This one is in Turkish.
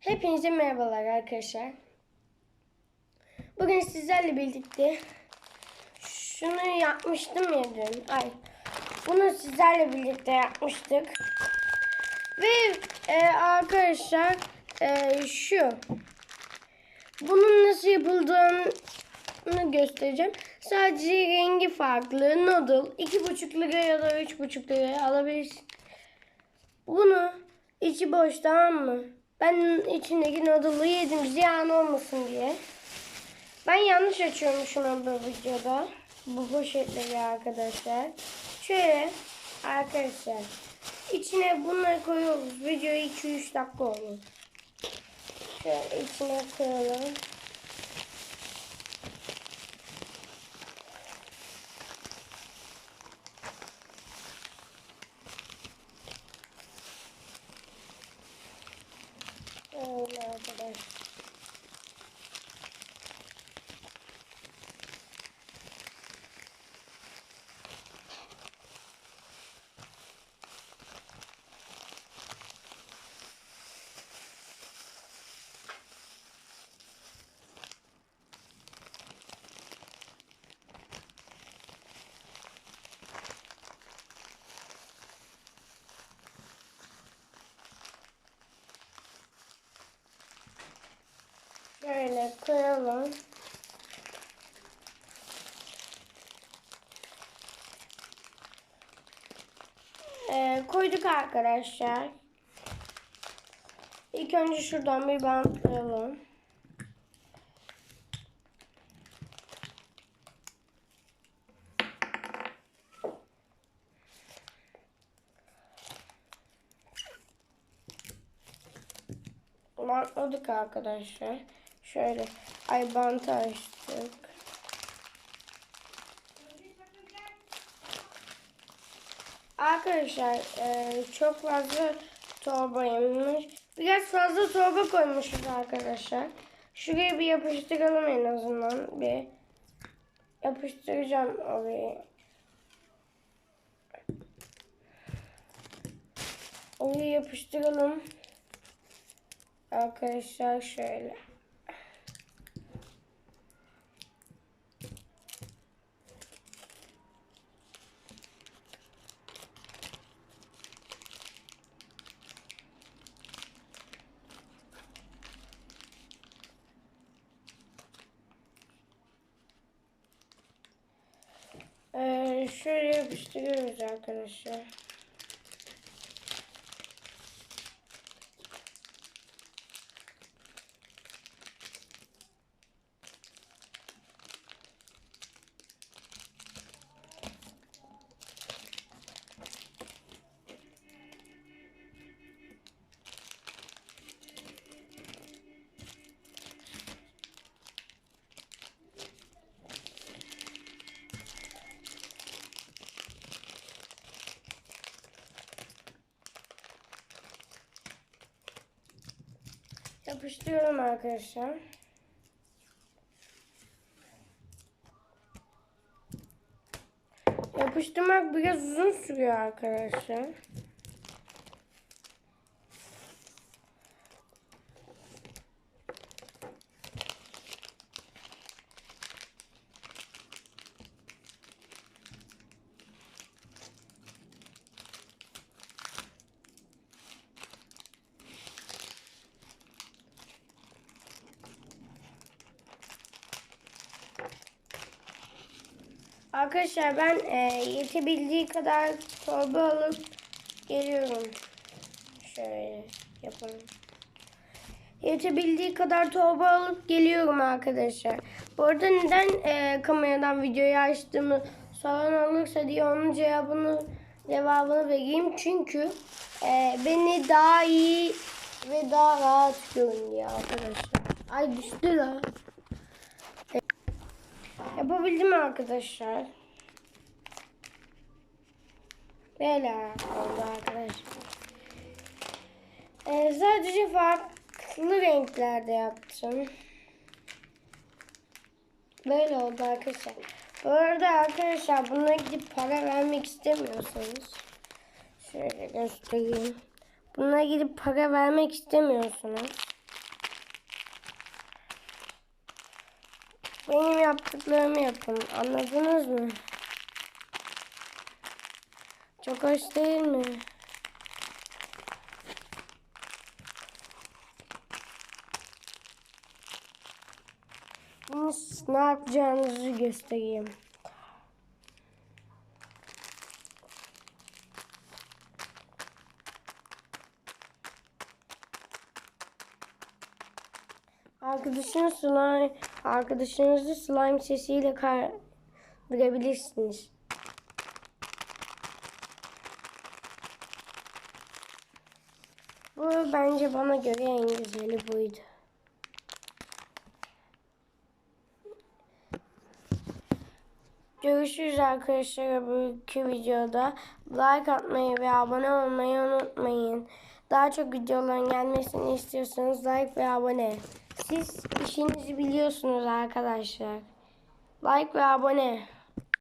Hepinize merhabalar arkadaşlar. Bugün sizlerle birlikte şunu yapmıştım ya dün. Ay, bunu sizlerle birlikte yapmıştık. Ve e, arkadaşlar e, şu. Bunun nasıl yapıldığını göstereceğim. Sadece rengi farklı. Noodle 2,5 lira ya da 3,5 liraya alabilirsin. Bunu içi boş tamam mı? Ben içindeki noodle'ı yedim ziyan olmasın diye. Ben yanlış açıyormuşum bu videoda. Bu poşetleri arkadaşlar. Şöyle arkadaşlar. içine bunları koyuyoruz. Video 2-3 dakika olur. Şöyle içine koyalım. Öyle arkadaşlar. Böyle koyalım. Ee, koyduk arkadaşlar. İlk önce şuradan bir bantlayalım. Bantladık arkadaşlar. Şöyle ay bantı açtık. Arkadaşlar e, çok fazla torba yemiş. Biraz fazla torba koymuşuz arkadaşlar. Şuraya bir yapıştıralım en azından. Bir yapıştıracağım oraya. Oraya yapıştıralım. Arkadaşlar şöyle. Ee, şöyle yapıştırıyoruz arkadaşlar. Yapıştırıyorum arkadaşlar. Yapıştırmak biraz uzun sürüyor arkadaşlar. Arkadaşlar ben e, yetebildiği kadar torba alıp geliyorum. Şöyle yapalım. Yetebildiği kadar torba alıp geliyorum arkadaşlar. Bu arada neden e, kameradan videoyu açtığımı soran olursa diye onun cevabını cevabını vereyim. Çünkü e, beni daha iyi ve daha rahat görün diye arkadaşlar. Ay düştü la. Yapabildim arkadaşlar. Bela oldu arkadaşlar. Ee, sadece farklı renklerde yaptım. Böyle oldu arkadaşlar. Bu arada arkadaşlar buna gidip para vermek istemiyorsanız şöyle göstereyim. Buna gidip para vermek istemiyorsunuz. Benim yaptıklarımı yapın. Anladınız mı? Hoş değil mi? Siz ne yapacağınızı göstereyim. Arkadaşınız slime, arkadaşınızı slime sesiyle kandırabilirsiniz. Bu bence bana göre en güzeli buydu. Görüşürüz arkadaşlar bugünkü videoda. Like atmayı ve abone olmayı unutmayın. Daha çok videoların gelmesini istiyorsanız like ve abone. Siz işinizi biliyorsunuz arkadaşlar. Like ve abone.